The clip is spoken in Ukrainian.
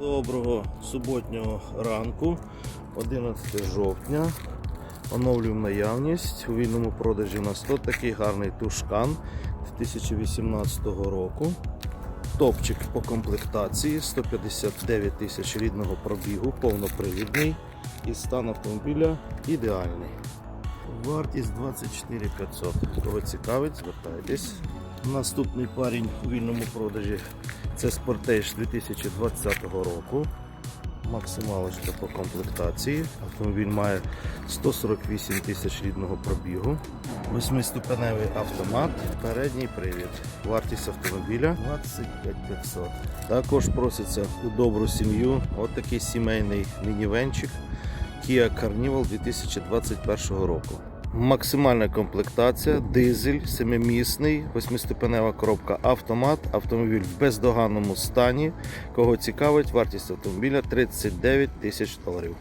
Доброго суботнього ранку, 11 жовтня. Оновлюємо наявність. У вільному продажі у нас тут такий гарний тушкан 2018 року. Топчик по комплектації 159 тисяч рідного пробігу, повнопривідний і стан автомобіля ідеальний. Вартість 24 500. Кого цікавить, звертайтесь. Наступний парень у вільному продажі це Sportage 2020 року. Максималочка по комплектації. Автомобіль має 148 тисяч рідного пробігу. Восьмиступеневий автомат, передній привід. Вартість автомобіля 25 500. Також проситься у добру сім'ю. От такий сімейний мінівенчик Kia Carnival 2021 року. Максимальна комплектація, дизель, семимісний, восьмиступенева коробка автомат, автомобіль в бездоганному стані. Кого цікавить, вартість автомобіля 39 тисяч доларів.